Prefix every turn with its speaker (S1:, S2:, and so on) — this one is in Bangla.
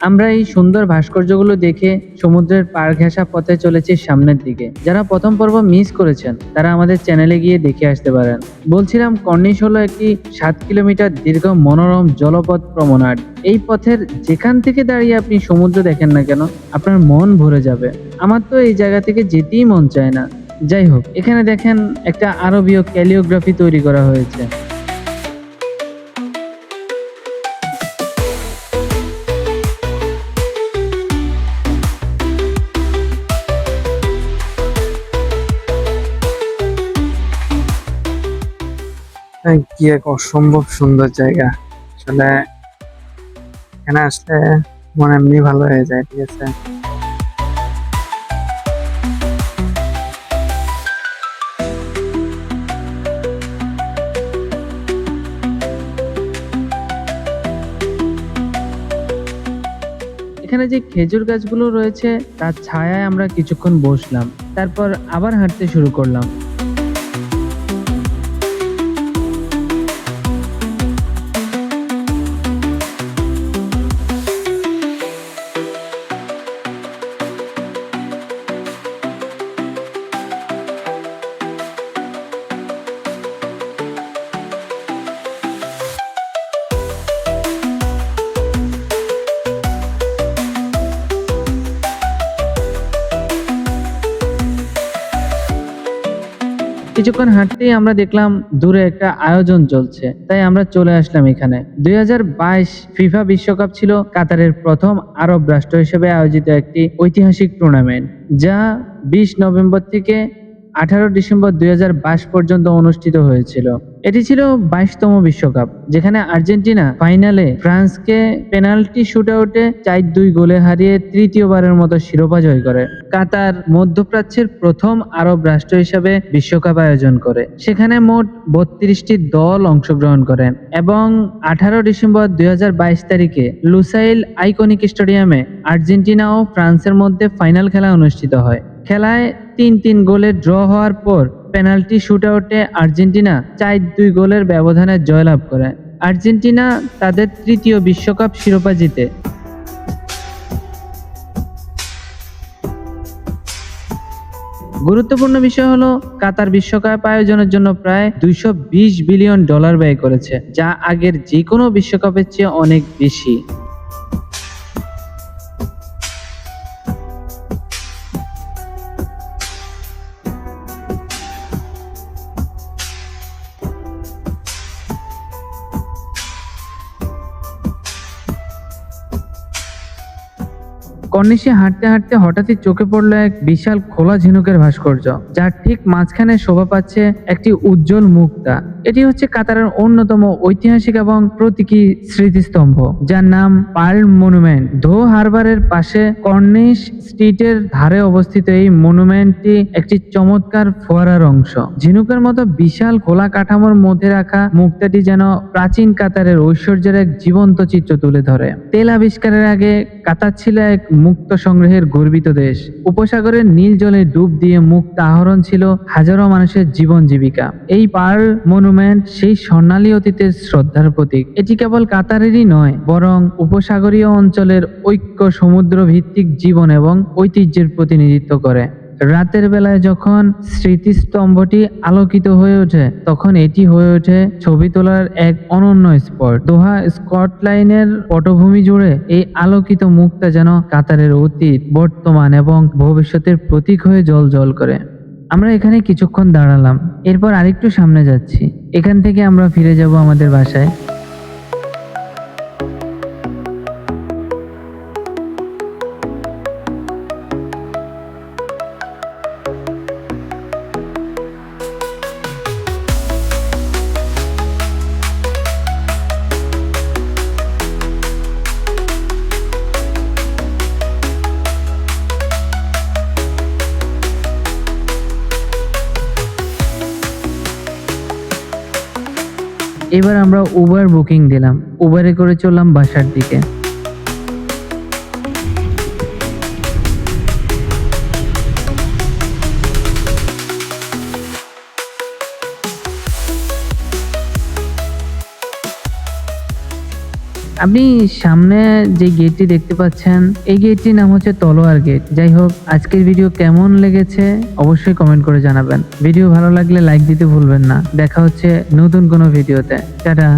S1: আমরা এই সুন্দর ভাস্কর্যগুলো দেখে সমুদ্রের পার ঘেঁষা পথে চলেছি সামনের দিকে। যারা প্রথম পর্ব মিস করেছেন, তারা আমাদের চ্যানেলে গিয়ে দেখে আসতে পারেন। বলছিলাম কর্নিশ হলো একটি সাত কিলোমিটার দীর্ঘ মনোরম জলপথ প্রমনাড। এই পথের যেখান থেকে দাঁড়িয়ে আপনি সমুদ্র দেখেন না কেন, আপনার মন ভরে যাবে। আমার তো এই জায়গা থেকে যেতেই মন চায় না। যাই হোক, এখানে দেখেন একটা আরবীয় ক্যালিওগ্রাফি তৈরি করা হয়েছে।
S2: কি এক অসম্ভব সুন্দর জায়গা। আসলে এখানে আসলে মন এমনি ভালো হয়ে যায়, ঠিক আছে?
S1: এখানে যে খেজুর গাছগুলো রয়েছে, তার ছায়ায় আমরা কিছুক্ষণ বসলাম। তারপর আবার হাঁটতে শুরু করলাম। কিছুক্ষণ হাঁটতেই আমরা দেখলাম দূরে একটা আয়োজন চলছে। তাই আমরা চলে আসলাম এখানে। দুই হাজার বাইশ ফিফা বিশ্বকাপ ছিল কাতারের প্রথম আরব রাষ্ট্র হিসেবে আয়োজিত একটি ঐতিহাসিক টুর্নামেন্ট, যা বিশ নভেম্বর থেকে আঠারো ডিসেম্বর দুই হাজার বাইশ পর্যন্ত অনুষ্ঠিত হয়েছিল। এটি ছিল বাইশতম বিশ্বকাপ, যেখানে আর্জেন্টিনা ফাইনালে ফ্রান্সকে পেনাল্টি শুট আউটে চার দুই গোলে হারিয়ে তৃতীয়বারের মতো শিরোপা জয় করে। কাতার মধ্যপ্রাচ্যের প্রথম আরব রাষ্ট্র হিসেবে বিশ্বকাপ আয়োজন করে, সেখানে মোট বত্রিশটি দল অংশগ্রহণ করেন এবং আঠারো ডিসেম্বর দুই হাজার বাইশ তারিখে লুসাইল আইকনিক স্টেডিয়ামে আর্জেন্টিনা ও ফ্রান্সের মধ্যে ফাইনাল খেলা অনুষ্ঠিত হয়। খেলায় তিন তিন গোলে ড্র হওয়ার পর পেনাল্টি শুটআউটে আর্জেন্টিনা চার দুই গোলের ব্যবধানে জয়লাভ করে। আর্জেন্টিনা তাদের তৃতীয় বিশ্বকাপ শিরোপা জিতে। গুরুত্বপূর্ণ বিষয় হলো, কাতার বিশ্বকাপ আয়োজনের জন্য প্রায় দুইশ বিশ বিলিয়ন ডলার ব্যয় করেছে, যা আগের যে কোনো বিশ্বকাপের চেয়ে অনেক বেশি। কর্নিশে হাঁটতে হাঁটতে হঠাৎই চোখে পড়ল এক বিশাল খোলা ঝিনুকের ভাস্কর্য, যার ঠিক মাঝখানে শোভা পাচ্ছে একটি উজ্জ্বল মুক্তা। এটি হচ্ছে কাতারের অন্যতম ঐতিহাসিক এবং প্রতীকী স্মৃতিস্তম্ভ, যার নাম পার্ল মনুমেন্ট। ধো হারবারের পাশে কর্নিশ স্ট্রিটের ধারে অবস্থিত এই মনুমেন্টটি একটি চমৎকার ফোয়ারার অংশ। ঝিনুকের মতো বিশাল খোলা কাঠামোর মধ্যে রাখা মুক্তাটি যেন প্রাচীন কাতারের ঐশ্বর্যের এক জীবন্ত চিত্র তুলে ধরে। তেল আবিষ্কারের আগে কাতার ছিল এক মুক্ত সংগ্রহের গর্বিত দেশ। উপসাগরের নীল জলে ডুব দিয়ে মুক্ত আহরণ ছিল হাজারো মানুষের জীবন জীবিকা। এই পার্ল মনুমেন্ট সেই স্বর্ণালী অতীতের শ্রদ্ধার প্রতীক। এটি কেবল কাতারেরই নয়, বরং উপসাগরীয় অঞ্চলের ঐক্য সমুদ্র ভিত্তিক জীবন এবং ঐতিহ্যের প্রতিনিধিত্ব করে। রাতের বেলায় যখন স্মৃতিস্তম্ভটি আলোকিত হয়ে ওঠে, তখন এটি হয়ে ওঠে ছবি তোলার এক অনন্য স্পট। দোহা স্কটলাইনের পটভূমি জুড়ে এই আলোকিত মুক্তা যেন কাতারের অতীত, বর্তমান এবং ভবিষ্যতের প্রতীক হয়ে জল জল করে। আমরা এখানে কিছুক্ষণ দাঁড়ালাম, এরপর আরেকটু সামনে যাচ্ছি। এখান থেকে আমরা ফিরে যাব আমাদের বাসায়। এবার আমরা উবার বুকিং দিলাম। উবারে করে চললাম বাসার দিকে। আপনি সামনে যে গেটটি দেখতে পাচ্ছেন, এই গেটটির নাম হচ্ছে তলোয়ার গেট যাই হোক আজকের ভিডিও কেমন লেগেছে অবশ্যই কমেন্ট করে জানাবেন। ভিডিও ভালো লাগলে লাইক দিতে ভুলবেন না। দেখা হচ্ছে নতুন কোনো ভিডিওতে টাটা!